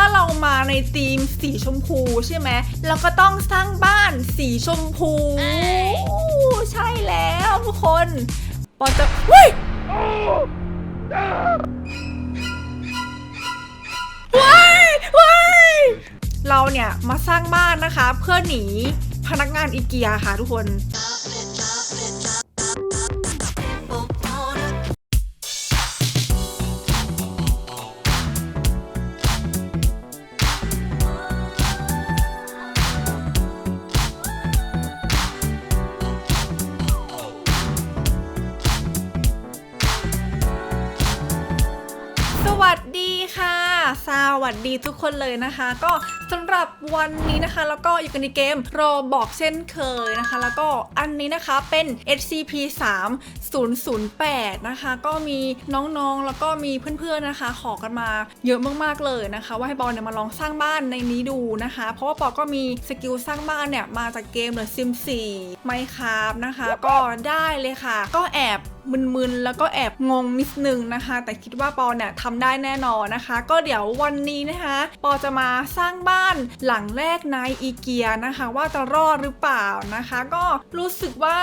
ถ้าเรามาในธีมสีชมพูใช่ไหมเราก็ต้องสร้างบ้านสีชมพู ใช่แล้วทุกคนปอจะเฮ้ยว้ายว้ายเราเนี่ยมาสร้างบ้านนะคะ เพื่อหนีพนักงานอีเกียค่ะทุกคน สวัสดีทุกคนเลยนะคะ ก็สำหรับวันนี้นะคะ แล้วก็อยู่กันในเกมโรบอกเช่นเคยนะคะ แล้วก็อันนี้นะคะเป็น SCP 3 008 นะคะ ก็มีน้องๆ แล้วก็มีเพื่อนๆ นะคะ ขอกันมาเยอะมากๆ เลยนะคะ ว่าให้ปอลเนี่ยมาลองสร้างบ้านในนี้ดูนะคะ เพราะว่าปอก็มีสกิลสร้างบ้านเนี่ยมาจากเกม The Sims 4 Minecraft นะคะ ก็ได้เลยค่ะ ก็แอบ มึนๆ แล้วก็แอบงงนิดนึงนะคะ แต่คิดว่าปอเนี่ยทำได้แน่นอนนะคะ ก็เดี๋ยววันนี้นะคะ ปอจะมาสร้างบ้านหลังแรกในอีเกียนะคะ ว่าจะรอดหรือเปล่านะคะ ก็รู้สึกว่า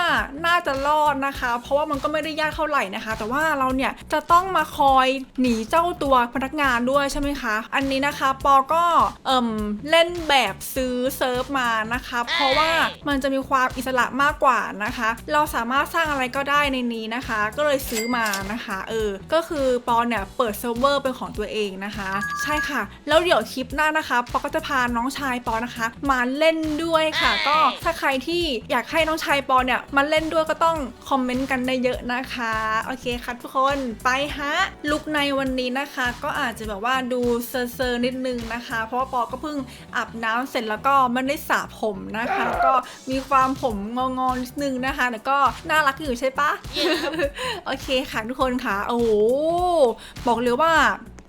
น่าจะรอดนะคะ เพราะว่ามันก็ไม่ได้ยากเท่าไหร่นะคะ แต่ว่าเราเนี่ยจะต้องมาคอยหนีเจ้าตัวพนักงานด้วยใช่ไหมคะ อันนี้นะคะปอก็เอิ่มเล่นแบบซื้อเซิร์ฟมานะคะ เพราะว่ามันจะมีความอิสระมากกว่านะคะ เราสามารถสร้างอะไรก็ได้ในนี้นะคะก็เลยซื้อมานะคะ เออ ก็คือปอเนี่ยเปิดเซิร์ฟเวอร์เป็นของตัวเองนะคะ ใช่ค่ะ แล้วเดี๋ยวคลิปหน้านะคะปอก็จะพาน้องชายปอนะคะ มาเล่นด้วยค่ะ ก็ถ้าใครที่อยากให้น้องชายปอเนี่ยมาเล่นด้วยก็ต้องคอมเมนต์กันได้เยอะนะคะโอเคค่ะทุกคนไปฮะลุกในวันนี้นะคะ ก็อาจจะแบบว่าดูเซอร์เซอร์นิดนึงนะคะ เพราะว่าปอก็เพิ่งอาบน้ำเสร็จแล้วก็ไม่ได้สระผมนะคะ ก็มีความผมงองๆนิดนึงนะคะแต่ก็น่ารักอยู่ใช่ปะโอเคค่ะทุกคนค่ะ โอ้โหบอกเลยว่า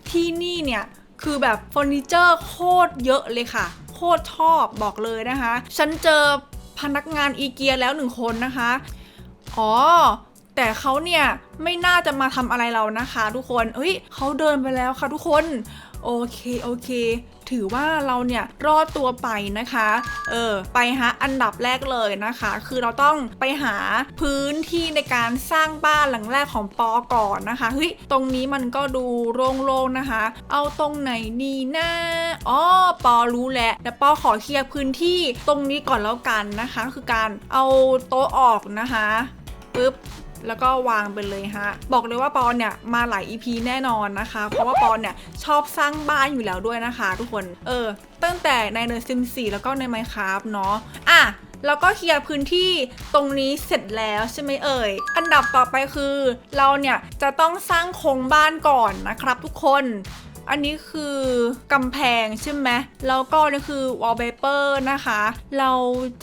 ที่นี่เนี่ย คือแบบเฟอร์นิเจอร์โคตรเยอะเลยค่ะ โคตรชอบบอกเลยนะคะ ฉันเจอพนักงานอีเกียแล้วหนึ่งคนนะคะ อ๋อ แต่เขาเนี่ย ไม่น่าจะมาทำอะไรเรานะคะ ทุกคนเอ้ยเขาเดินไปแล้วค่ะทุกคน โอเคโอเค ถือว่าเราเนี่ยรอดตัวไปนะคะ เออไปหาอันดับแรกเลยนะคะ คือเราต้องไปหาพื้นที่ในการสร้างบ้านหลังแรกของปอก่อนนะคะเฮ้ยตรงนี้มันก็ดูโล่งๆนะคะ เอาตรงไหนดีนะอ๋อปอรู้แหล้วแต่ปอขอเคลียร์พื้นที่ตรงนี้ก่อนแล้วกันนะคะ คือการเอาโต๊ะออกนะคะปึ๊บ แล้วก็วางไปเลยฮะ บอกเลยว่าปอนเนี่ยมาหลาย EP แน่นอนนะคะ เพราะว่าปอนเนี่ยชอบสร้างบ้านอยู่แล้วด้วยนะคะ ทุกคน เออ ตั้งแต่ใน The Sims 4แล้วก็ใน Minecraft เนาะ อะแล้วก็เคลียร์พื้นที่ตรงนี้เสร็จแล้วใช่ไหมเอ่ย อันดับต่อไปคือ เราเนี่ยจะต้องสร้างโครงบ้านก่อนนะครับทุกคน อันนี้คือกำแพงใช่ไหมแล้วก็นี่คือ wallpaper นะคะ เรา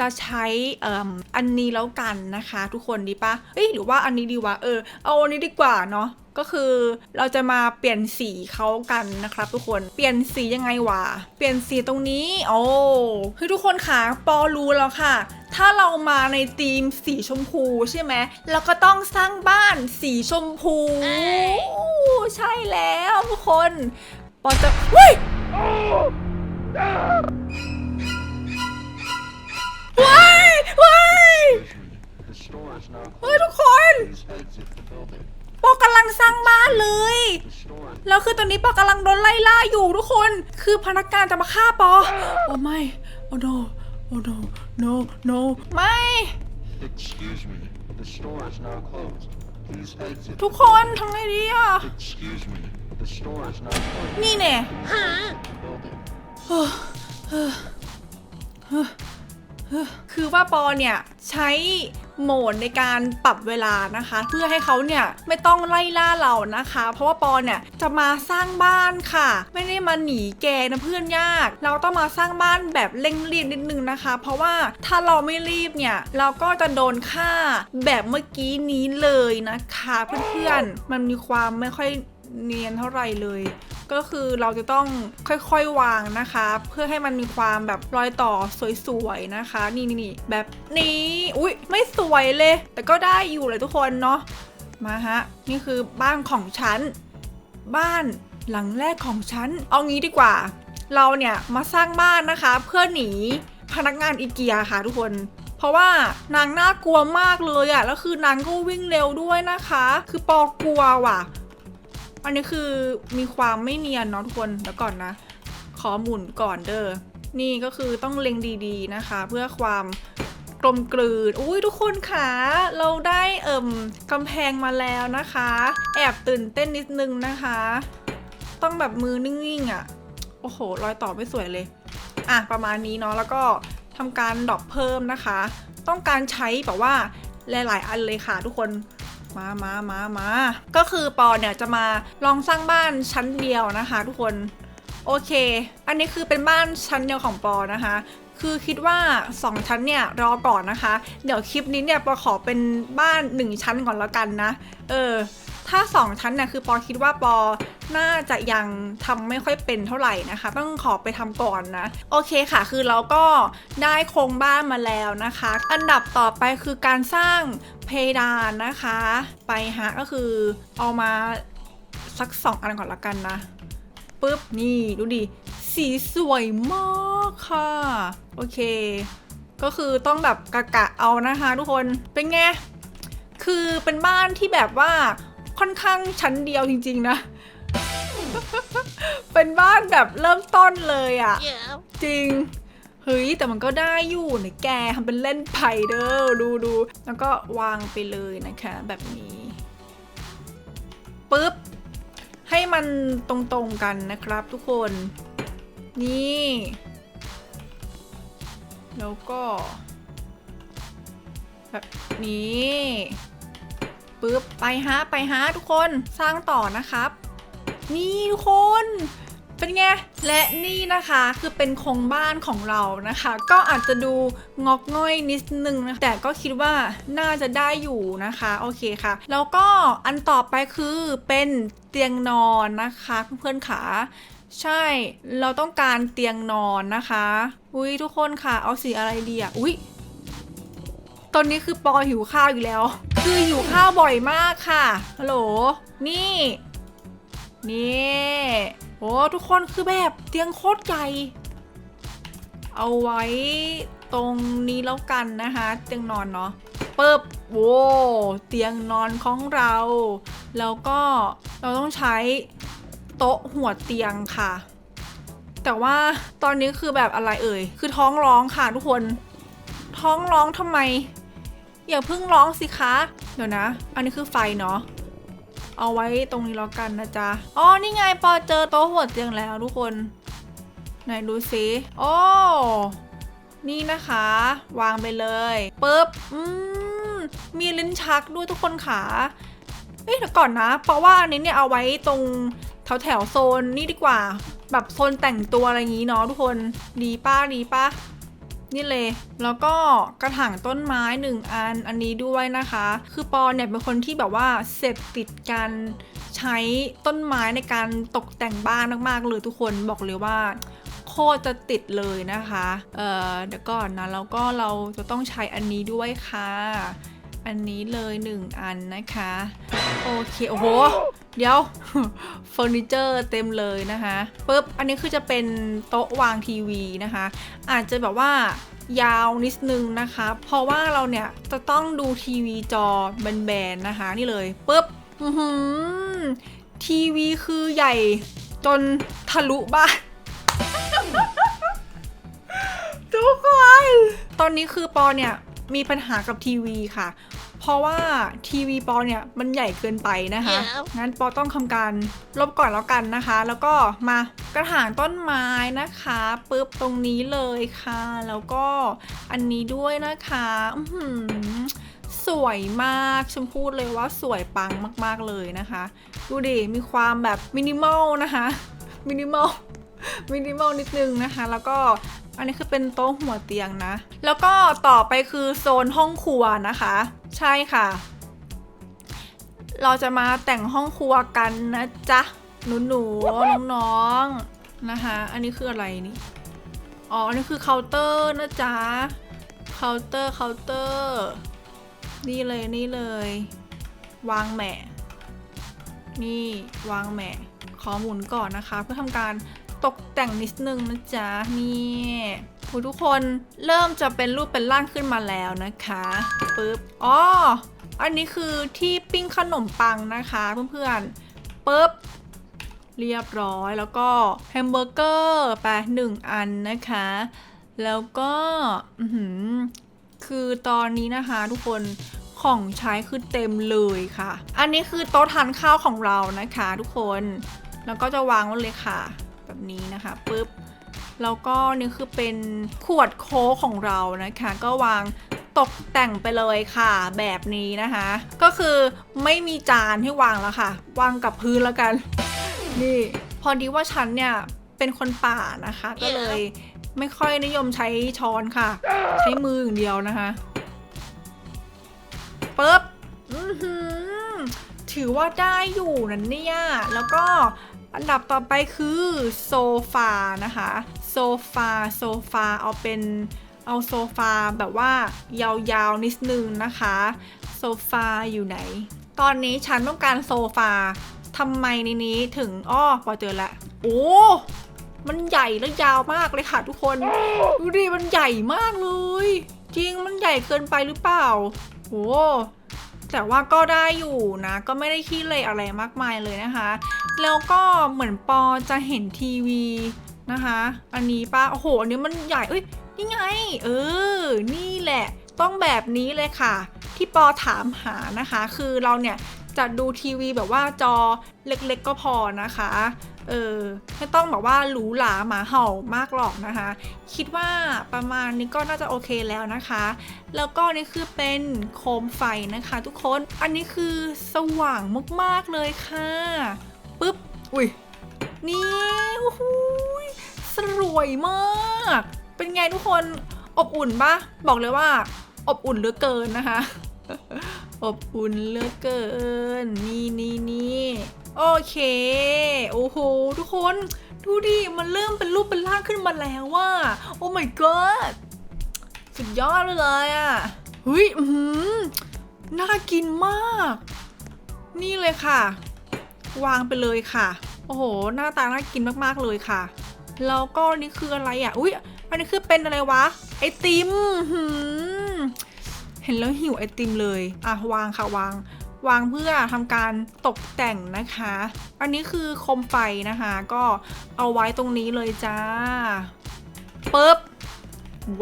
จะใช้เอ่มอันนี้แล้วกันนะคะ ทุกคนดีปะเอ้ยหรือว่าอันนี้ดีวะเออเอาอันนี้ดีกว่าเนาะ ก็คือเราจะมาเปลี่ยนสีเขากันนะครับ ทุกคนเปลี่ยนสียังไงวะเปลี่ยนสีตรงนี้โอ้คือทุกคนค่ะปอรู้แล้วค่ะ ถ้าเรามาในธีมสีชมพูใช่ไหมเราก็ต้องสร้างบ้านสีชมพูใช่แล้วทุกคนปอจะเฮ้ยว้ายว้าย The store is now เฮ้ย closed. ทุกคน Please exit the building. ปอกำลังสร้างบ้านเลย The store is แล้วคือตอนนี้ปอกำลังโดนไล่ล่าอยู่ทุกคน คือพนักงานจะมาฆ่าปอโอ้ไม่โอ้ no โอ้ no no no ไม่ Excuse me. The store is now closed. Please exit. ทุกคนทำไงดีอะ Excuse me. The store is now closed. นี่เนี่ย The building. คือว่าปอเนี่ยใช้โหมดในการปรับเวลานะคะ เพื่อให้เขาเนี่ยไม่ต้องไล่ล่าเรานะคะ เพราะว่าปอเนี่ยจะมาสร้างบ้านค่ะ ไม่ได้มาหนีแกนะเพื่อนยาก เราต้องมาสร้างบ้านแบบเร่งรีบนิดนึงนะคะ เพราะว่าถ้าเราไม่รีบเนี่ยเราก็จะโดนฆ่าแบบเมื่อกี้นี้เลยนะคะ เพื่อนๆมันมีความไม่ค่อยเนียนเท่าไหร่เลย ก็คือเราจะต้องค่อยๆวางนะคะ เพื่อให้มันมีความแบบรอยต่อสวยๆนะคะ นี่นี่แบบนี้อุ้ยไม่สวยเลย แต่ก็ได้อยู่เลยทุกคนเนาะมาฮะนี่คือบ้านของฉัน บ้านหลังแรกของฉัน เอางี้ดีกว่า เราเนี่ยมาสร้างบ้านนะคะ เพื่อหนีพนักงานอีเกียค่ะทุกคนเพราะว่านางน่ากลัวมากเลยอะแล้วคือนางก็วิ่งเร็วด้วยนะคะ คือปอกลัวว่ะ อันนี้คือมีความไม่เนียนเนาะทุกคนเดี๋ยวก่อนนะ ขอหมุนก่อนเด้อ นี่ก็คือต้องเล็งดีๆนะคะ เพื่อความกลมกลืน อุ้ยทุกคนคะเราได้เอิ่มกำแพงมาแล้วนะคะ แอบตื่นเต้นนิดนึงนะคะ ต้องแบบมือนิ่งๆอะ่ะ โอ้โห รอยต่อไม่สวยเลย อะ ประมาณนี้เนาะ แล้วก็ทำการดรอปเพิ่มนะคะ ต้องการใช้แบบว่าหลาย ๆ อันเลยค่ะทุกคน มามามามาก็คือปอเนี่ยจะมาลองสร้างบ้านชั้นเดียวนะคะ ทุกคน โอเค อันนี้คือเป็นบ้านชั้นเดียวของปอนะคะ คือคิดว่า 2 ชั้นเนี่ยรอก่อนนะคะ เดี๋ยวคลิปนี้เนี่ยปอขอเป็นบ้าน 1 ชั้นก่อนแล้วกันนะ เออ ถ้า 2 ชั้นเนี่ยคือปอคิดว่าปอน่าจะยังทำไม่ค่อยเป็นเท่าไหร่นะคะ ต้องขอไปทำก่อนนะ โอเคค่ะ คือเราก็ได้โครงบ้านมาแล้วนะคะ อันดับต่อไปคือการสร้างเพดานนะคะ ไปฮะก็คือเอามาสัก 2 อันก่อนละกันนะปุ๊บนี่ดูดิสีสวยมากค่ะ โอเค ก็คือต้องแบบกะกะเอานะคะทุกคนเป็นไงคือเป็นบ้านที่แบบว่า ค่อนข้างชั้นเดียวจริงๆนะ เป็นบ้านแบบเริ่มต้นเลยอะ่ะ จริง เฮ้ย แต่มันก็ได้อยู่นะแกทำเป็นเล่นไพ่เด้อดูดูแล้วก็วางไปเลยนะคะ แบบนี้ปุ๊บ ให้มันตรงๆกันนะครับทุกคน นี่ แล้วก็ แบบนี้ ปึ๊บไปฮะไปฮะทุกคนสร้างต่อนะครับ นี่ทุกคนเป็นไง และนี่นะคะคือเป็นโครงบ้านของเรานะคะ ก็อาจจะดูงอกง่อยนิดนึงนะแต่ก็คิดว่าน่าจะได้อยู่นะคะโอเคค่ะ แล้วก็อันต่อไปคือเป็นเตียงนอนนะคะเพื่อนๆขาใช่ เราต้องการเตียงนอนนะคะ อุ้ยทุกคนค่ะ เอาสีอะไรดีอะ อุ้ยตอนนี้คือปอหิวข้าวอยู่แล้ว คือหิวข้าวบ่อยมากค่ะฮัลโหลนี่ นี่โอ้ทุกคนคือแบบเตียงโคตรใหญ่เอาไว้ตรงนี้แล้วกันนะคะ เตียงนอนเนาะเปิบโว้เตียงนอนของเรา แล้วก็เราต้องใช้โต๊ะหัวเตียงค่ะ แต่ว่าตอนนี้คือแบบอะไรเอ่ย คือท้องร้องค่ะทุกคน ท้องร้องทำไม อย่าเพิ่งร้องสิคะ เดี๋ยวนะ อันนี้คือไฟเนาะ เอาไว้ตรงนี้แล้วกันนะจ๊ะ อ๋อ นี่ไงปอเจอโต๊ะหัวเตียงแล้วทุกคน ไหนดูสิโอ้ นี่นะคะ วางไปเลยปึ๊บ อืม มีลิ้นชักด้วยทุกคนขาเอ้ยเดี๋ยวก่อนนะ เพราะว่าอันนี้เนี่ยเอาไว้ตรงแถวแถวโซนนี่ดีกว่า แบบโซนแต่งตัวอะไรอย่างนี้เนาะทุกคน ดีป้าดีป้า นี่เลย แล้วก็กระถางต้นไม้หนึ่งอันอันนี้ด้วยนะคะ คือปอเนี่ยเป็นคนที่แบบว่าเสพติดการใช้ต้นไม้ในการตกแต่งบ้านมากๆเลยทุกคนบอกเลยว่าโคตรจะติดเลยนะคะ เอ่อเดี๋ยวก่อนนะแล้วก็เราจะต้องใช้อันนี้ด้วยค่ะ อันนี้เลยหนึ่งอันนะคะ โอเค โอ้โห เดี๋ยวเฟอร์นิเจอร์เต็มเลยนะคะปุ๊บอันนี้คือจะเป็นโต๊ะวางทีวีนะคะ อาจจะแบบว่ายาวนิดนึงนะคะ เพราะว่าเราเนี่ยจะต้องดูทีวีจอแบนๆนะคะ นี่เลยปุ๊บทีวีคือใหญ่จนทะลุบ้านทุกคน ตอนนี้คือปอเนี่ย มีปัญหากับทีวีค่ะ เพราะว่าทีวีปอเนี่ยมันใหญ่เกินไปนะคะ งั้นปอต้องทำการลบก่อนแล้วกันนะคะ แล้วก็มากระถางต้นไม้นะคะปุ๊บตรงนี้เลยค่ะ แล้วก็อันนี้ด้วยนะคะอื้อหือสวยมากชมพูดเลยว่าสวยปังมากๆเลยนะคะ ดูดิมีความแบบมินิมอลนะคะมินิมอลมินิมอลนิดนึงนะคะ แล้วก็ อันนี้คือเป็นโต๊ะหัวเตียงนะ แล้วก็ต่อไปคือโซนห้องครัวนะคะ ใช่ค่ะ เราจะมาแต่งห้องครัวกันนะจ๊ะ หนูหนูๆน้องๆนะคะ อันนี้คืออะไรนี่ อ๋อ อันนี้คือเคาน์เตอร์นะจ๊ะ เคาน์เตอร์ เคาน์เตอร์ นี่เลยนี่เลย วางแหมะนี่วางแหมะขอหมุนก่อนนะคะ เพื่อทำการ ตกแต่งนิดนึงนะจ๊ะนี่โอ้ยทุกคนเริ่มจะเป็นรูปเป็นร่างขึ้นมาแล้วนะคะปึ๊บอ๋ออันนี้คือที่ปิ้งขนมปังนะคะเพื่อนๆปึ๊บเรียบร้อยแล้วก็แฮมเบอร์เกอร์ไปหนึ่งอันนะคะ แล้วก็คือตอนนี้นะคะทุกคนของใช้คือเต็มเลยค่ะ อันนี้คือโต๊ะทานข้าวของเรานะคะ ทุกคน แล้วก็จะวางไว้เลยค่ะ แบบนี้นะคะปุ๊บแล้วก็นี่คือเป็นขวดโค้กของเรานะคะ ก็วางตกแต่งไปเลยค่ะแบบนี้นะคะ ก็คือไม่มีจานให้วางแล้วค่ะ วางกับพื้นแล้วกัน นี่ พอดีว่าฉันเนี่ยเป็นคนป่านะคะ ก็เลยไม่ค่อยนิยมใช้ช้อนค่ะ ใช้มืออย่างเดียวนะคะปึ๊บถือว่าได้อยู่นะเนี่ย แล้วก็ อันดับต่อไปคือโซฟานะคะโซฟาโซฟาเอาเป็นเอาโซฟาแบบว่ายาวๆนิดนึงนะคะโซฟาอยู่ไหน ตอนนี้ฉันต้องการโซฟาทำไมในนี้ถึงอ้อพอเจอละโอ้มันใหญ่และยาวมากเลยค่ะทุกคนดูดิมันใหญ่มากเลย จริงมันใหญ่เกินไปหรือเปล่าโอ้ แต่ว่าก็ได้อยู่นะ ก็ไม่ได้ขี้เลยอะไรมากมายเลยนะคะ แล้วก็เหมือนปอจะเห็นทีวีนะคะ อันนี้ปะโอ้โห อันนี้มันใหญ่เอ้ยนี่ไง เออ นี่แหละ ต้องแบบนี้เลยค่ะ ที่ปอถามหานะคะ คือเราเนี่ยจะดูทีวีแบบว่าจอเล็กๆก็พอนะคะ เออไม่ต้องแบบว่าหรูหราหมาเห่ามากหรอกนะคะ คิดว่าประมาณนี้ก็น่าจะโอเคแล้วนะคะ แล้วก็นี่คือเป็นโคมไฟนะคะ ทุกคนอันนี้คือสว่างมากๆเลยค่ะปึ๊บอุ้ยนี่โอ้โหยสวยมาก เป็นไงทุกคนอบอุ่นปะบอกเลยว่า อบอุ่นเหลือเกินนะคะ อบอุ่นเหลือเกิน นี่นี่นี่ โอเค โอ้โห ทุกคน ดูดิ มันเริ่มเป็นรูปเป็นร่างขึ้นมาแล้วว่า โอ้ my god สุดยอดเลยอะ่ะเฮ้ยอื้อหือน่ากินมาก นี่เลยค่ะ วางไปเลยค่ะ โอ้โห หน้าตาน่ากินมากๆเลยค่ะ แล้วก็นี่คืออะไรอะ อุ้ยอันนี้คือเป็นอะไรวะ ไอติมหืมเห็นแล้วหิวไอติมเลย อะวางค่ะวาง วางเพื่อทำการตกแต่งนะคะ อันนี้คือโคมไฟนะคะ ก็เอาไว้ตรงนี้เลยจ้าปึ๊บ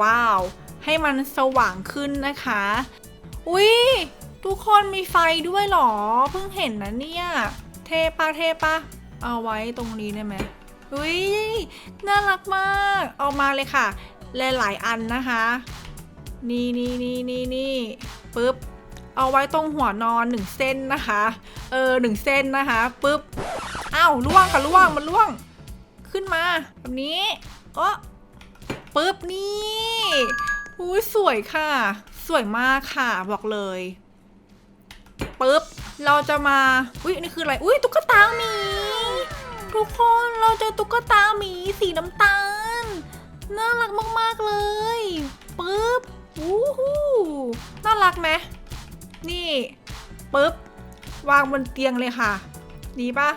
ว้าว ให้มันสว่างขึ้นนะคะ อุ๊ยทุกคนมีไฟด้วยเหรอ เพิ่งเห็นนะเนี่ย เทปะเทปะเอาไว้ตรงนี้ได้ไหมอุ๊ยน่ารักมาก เอามาเลยค่ะ หลายๆอันนะคะ นี่นี่นี่นี่นี่ปึ๊บ เอาไว้ตรงหัวนอนหนึ่งเส้นนะคะ เออหนึ่งเส้นนะคะปึ๊บอ้าวล่วงค่ะล่วงมันล่วง ขึ้นมา แบบนี้ก็ปึ๊บนี่อุ้ยสวยค่ะ สวยมากค่ะบอกเลยปึ๊บเราจะมา อุ้ยนี่คืออะไร อุ้ยตุ๊กตาหมี ทุกคนเราเจอตุ๊กตาหมีสีน้ำตาล น่ารักมากๆเลยปึ๊บวู้ฮู้น่ารักไหม นี่ปึ๊บวางบนเตียงเลยค่ะ ดีปะ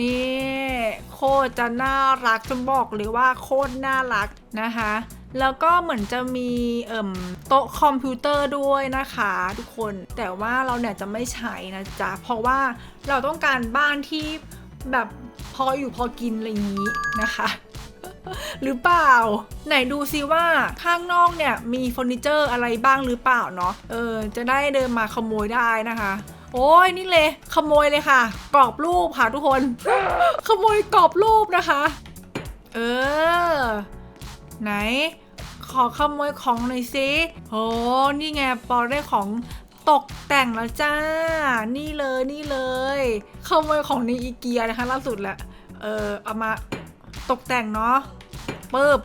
นี่โคตรจะน่ารักจะบอกเลยว่าโคตรน่ารักนะคะ แล้วก็เหมือนจะมีเอ่มโต๊ะคอมพิวเตอร์ด้วยนะคะ ทุกคนแต่ว่าเราเนี่ยจะไม่ใช้นะจ๊ะ เพราะว่าเราต้องการบ้านที่แบบพออยู่พอกินอะไรอย่างนี้นะคะ หรือเปล่า ไหนดูซิว่าข้างนอกเนี่ยมีเฟอร์นิเจอร์อะไรบ้างหรือเปล่าเนาะเออ จะได้เดินมาขโมยได้นะคะ โอ้ยนี่เลยขโมยเลยค่ะ กรอบรูปค่ะทุกคน ขโมยกรอบรูปนะคะ เออ ไหน ขอขโมยของหน่อยสิโอ้นี่ไงปอได้ของตกแต่งแล้วจ้า นี่เลยนี่เลยขโมยของในอีเกียนะคะล่าสุดแหละเออเอามา ตกแต่งเนาะปึ๊บ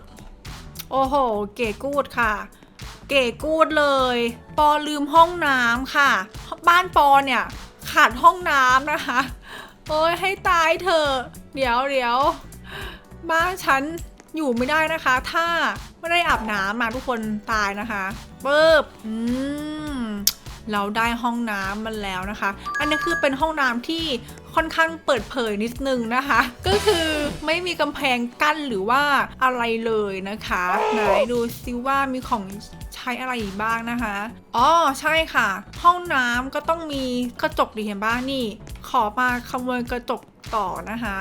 โอ้โห เก๋กูดค่ะ เก๋กูดเลย ปอลืมห้องน้ำค่ะ บ้านปอเนี่ย ขาดห้องน้ำนะคะ โอ้ยให้ตายเถอะ เดี๋ยวเดี๋ยวบ้านฉันอยู่ไม่ได้นะคะ ถ้าไม่ได้อาบน้ำมาทุกคนตายนะคะปึ๊บ อืมเราได้ห้องน้ำมันแล้วนะคะ อันนี้คือเป็นห้องน้ำที่ ค่อนข้างเปิดเผยนิดนึงนะคะ ก็คือไม่มีกำแพงกั้นหรือว่าอะไรเลยนะคะไหนดูซิว่ามีของใช้อะไรอีกบ้างนะคะ อ๋อ ใช่ค่ะ ห้องน้ำก็ต้องมีกระจกดีเห็นบ้างนี่ ขอมาขโมยกระจกต่อนะคะ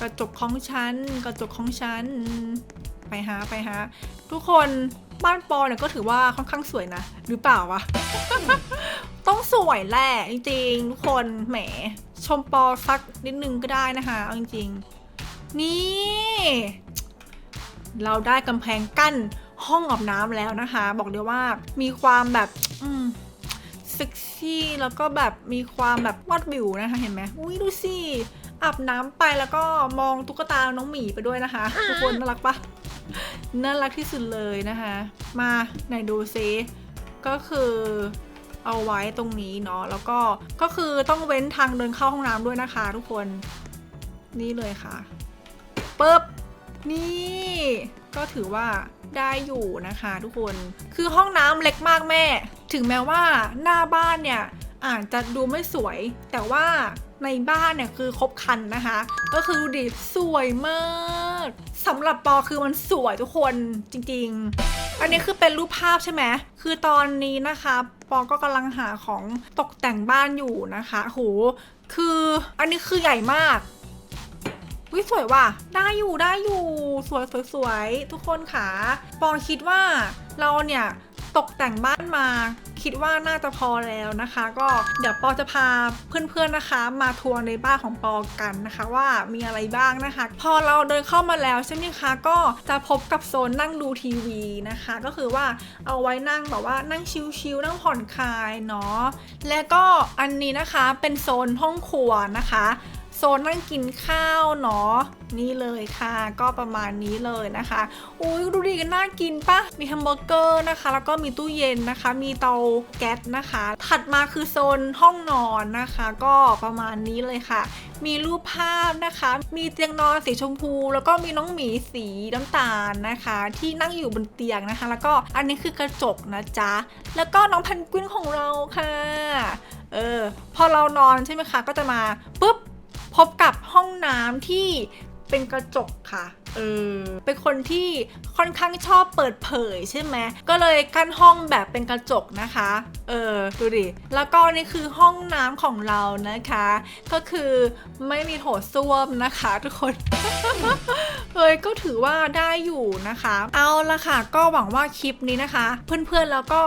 กระจกของฉัน กระจกของฉัน ไปหาไปหาทุกคนบ้านปอเนี่ยก็ถือว่าค่อนข้างสวยนะ หรือเปล่าวะ ต้องสวยแหละจริงๆ ทุกคน แหม ชมปอสักนิดนึงก็ได้นะคะเอาจริงๆ นี่ เราได้กำแพงกั้นห้องอาบน้ำแล้วนะคะ บอกเลยว่ามีความแบบอืมเซ็กซี่แล้วก็แบบมีความแบบวาดวิวนะคะเห็นไหมอุ้ยดูสิอาบน้ำไปแล้วก็มองตุ๊กตาน้องหมีไปด้วยนะคะทุกคนน่ารักปะน่ารักที่สุดเลยนะคะ มาไหนดูซิก็คือ เอาไว้ตรงนี้เนาะแล้วก็ก็คือต้องเว้นทางเดินเข้าห้องน้ำด้วยนะคะ ทุกคนนี่เลยค่ะปึ๊บนี่ก็ถือว่าได้อยู่นะคะทุกคนคือห้องน้ำเล็กมากแม่ ถึงแม้ว่าหน้าบ้านเนี่ยอาจจะดูไม่สวย แต่ว่าในบ้านเนี่ยคือครบคันนะคะ ก็คือดูดิสวยมาก สำหรับปอคือมันสวยทุกคนจริงๆ อันนี้คือเป็นรูปภาพใช่ไหม คือตอนนี้นะคะ ปอก็กำลังหาของตกแต่งบ้านอยู่นะคะโหคืออันนี้คือใหญ่มากวิสวยว่ะ ได้อยู่ได้อยู่ สวยสวยสวยทุกคนค่ะ ปอคิดว่าเราเนี่ยตกแต่งบ้านมา คิดว่าน่าจะพอแล้วนะคะ ก็เดี๋ยวปอจะพาเพื่อนๆนะคะ มาทัวร์ในบ้านของปอกันนะคะว่ามีอะไรบ้างนะคะ พอเราเดินเข้ามาแล้วใช่ไหมคะก็จะพบกับโซนนั่งดูทีวีนะคะ ก็คือว่าเอาไว้นั่งแบบว่านั่งชิลๆนั่งผ่อนคลายเนาะและก็อันนี้นะคะเป็นโซนห้องครัวนะคะ โซนนั่งกินข้าวเนาะนี่เลยค่ะ ก็ประมาณนี้เลยนะคะอุ้ยดูดีกันน่ากินปะมีแฮมเบอร์เกอร์นะคะ แล้วก็มีตู้เย็นนะคะ มีเตาแก๊สนะคะ ถัดมาคือโซนห้องนอนนะคะ ก็ประมาณนี้เลยค่ะ มีรูปภาพนะคะ มีเตียงนอนสีชมพู แล้วก็มีน้องหมีสีน้ำตาลนะคะ ที่นั่งอยู่บนเตียงนะคะ แล้วก็อันนี้คือกระจกนะจ๊ะแล้วก็น้องแพนกวินของเราค่ะเออพอเรานอนใช่ไหมคะ ก็จะมาปุ๊บ พบกับห้องน้ำที่เป็นกระจกค่ะเออเป็นคนที่ค่อนข้างชอบเปิดเผยใช่ไหมก็เลยกั้นห้องแบบเป็นกระจกนะคะเออดูดิแล้วก็นี่คือห้องน้ำของเรานะคะ ก็คือไม่มีโถส้วมนะคะ ทุกคน เฮ้ยก็ถือว่าได้อยู่นะคะ เอาละค่ะ ก็หวังว่าคลิปนี้นะคะ เพื่อนๆแล้วก็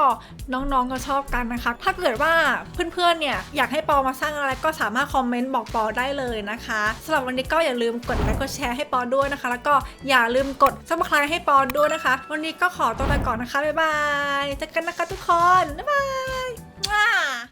น้องๆก็ชอบกันนะคะ ถ้าเกิดว่าเพื่อนๆเนี่ยอยากให้ปอมาสร้างอะไรก็สามารถคอมเมนต์บอกปอได้เลยนะคะสำหรับวันนี้ก็อย่าลืมกดไลค์กดแชร์ให้ปอด้วยนะคะ แล้วก็อย่าลืมกดซับสไครต์ให้ปอด้วยนะคะ วันนี้ก็ขอตัวไปก่อนนะคะบ๊ายบายเจอกันนะคะทุกคนบ๊ายบาย